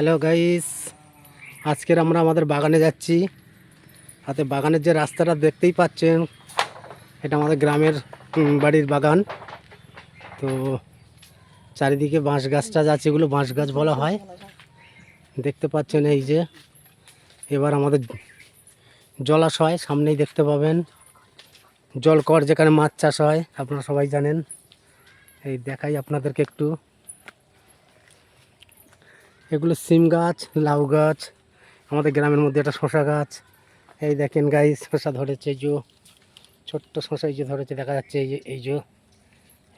Hello guys আজকের আমরা আমাদের বাগানে যাচ্ছি। হাতে বাগানের যে রাস্তাটা দেখতেই পাচ্ছেন, এটা আমাদের গ্রামের বাড়ির বাগান। তো চারিদিকে বাঁশ গাছ টাছ আছে, এগুলো বাঁশ গাছ বলা হয়। দেখতে পাচ্ছেন এই যে, এবার আমাদের জলাশয়, সামনেই দেখতে পাবেন। জলকর যেখানে মাছ চাষ হয়, আপনারা সবাই জানেন। এই দেখাই আপনাদেরকে একটু। এগুলো সিম গাছ, লাউ গাছ, আমাদের গ্রামের মধ্যে একটা শশা গাছ। এই দেখেন গাই শশা ধরেছে এই ছোট্ট শশা এই যে ধরেছে, দেখা যাচ্ছে এই যে এই যে,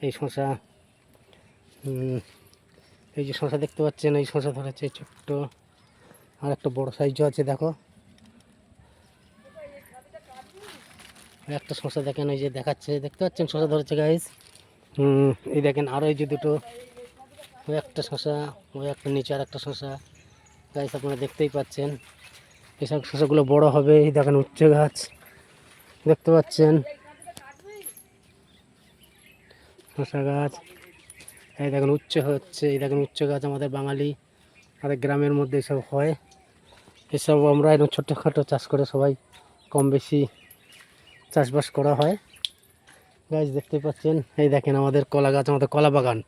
এই শশা এই যে শশা দেখতে পাচ্ছেন, এই শশা ধরেছে ছোট্ট। আর একটা বড় সাইজও আছে, দেখো। একটা শশা দেখেন, এই যে দেখাচ্ছে, দেখতে পাচ্ছেন শশা ধরেছে হুম এই দেখেন আরও এই যে দুটো। ওই একটা শশা ওই একটা নিচে আর একটা শশা। গাছ আপনারা দেখতেই পাচ্ছেন। এসব শশাগুলো বড় হবে। এই দেখেন উচ্চ গাছ। দেখতে পাচ্ছেন? শশা গাছ। এই দেখেন উচ্চ হচ্ছে। এই দেখেন উচ্চ গাছ আমাদের বাঙালি, আমাদের গ্রামের মধ্যে এসব হয়। এসব আমরা এরকম ছোটোখাটো চাষ করে সবাই কম বেশি চাষবাস করা হয়। গাছ দেখতে পাচ্ছেন? এই দেখেন আমাদের কলা গাছ, আমাদের কলা বাগান।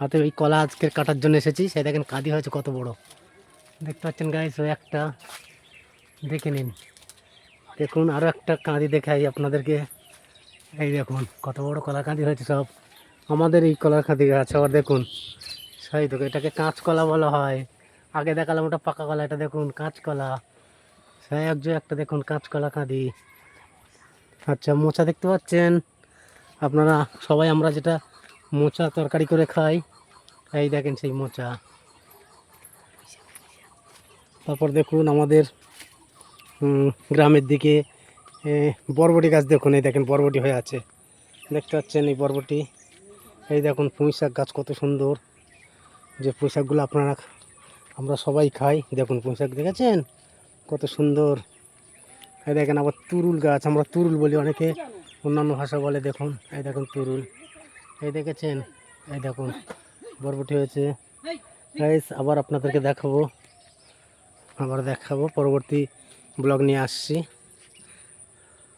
হাতে ওই কলা আজকে কাটার জন্য এসেছি। সেই দেখেন কাঁদি হয়েছে কত বড়। দেখতে পাচ্ছেন গাইস ওই একটা দেখে নিন। দেখুন আরও একটা কাঁদি দেখাই আপনাদেরকে। এই দেখুন, কত বড় কলা কাঁদি হয়েছে সব। আমাদের এই কলার কাঁদি গাছ আবার দেখুন। সেই দেখো এটাকে কাঁচকলা বলা হয়। আগে দেখালাম ওটা পাকা কলা, এটা দেখুন কাঁচকলা সেই একজন একটা দেখুন কাঁচকলা কাঁদি। আচ্ছা মোচা দেখতে পাচ্ছেন? আপনারা সবাই, আমরা যেটা মোচা তরকারি করে খাই। এই দেখেন সেই মোচা। তারপর দেখুন আমাদের গ্রামের দিকে বরবটি গাছ দেখুন, এই দেখেন বরবটি হয়ে আছে। দেখতে পাচ্ছেন এই বরবটি? এই দেখুন পুঁই শাক গাছ কত সুন্দর। যে পুঁই শাকগুলো আপনারা, আমরা সবাই খাই, দেখুন পুঁই শাক দেখেছেন? কত সুন্দর। এই দেখেন আবার তুরুল গাছ, আমরা তুরুল বলি অনেকে, অন্যান্য ভাষা বলে দেখুন। এই দেখুন তুরুল। এই দেখেছেন? এই দেখুন, বরবটি হয়েছে। গাইস আবার আপনাদেরকে দেখাবো। আবার দেখাবো। পরবর্তী ব্লগ নিয়ে আসছি।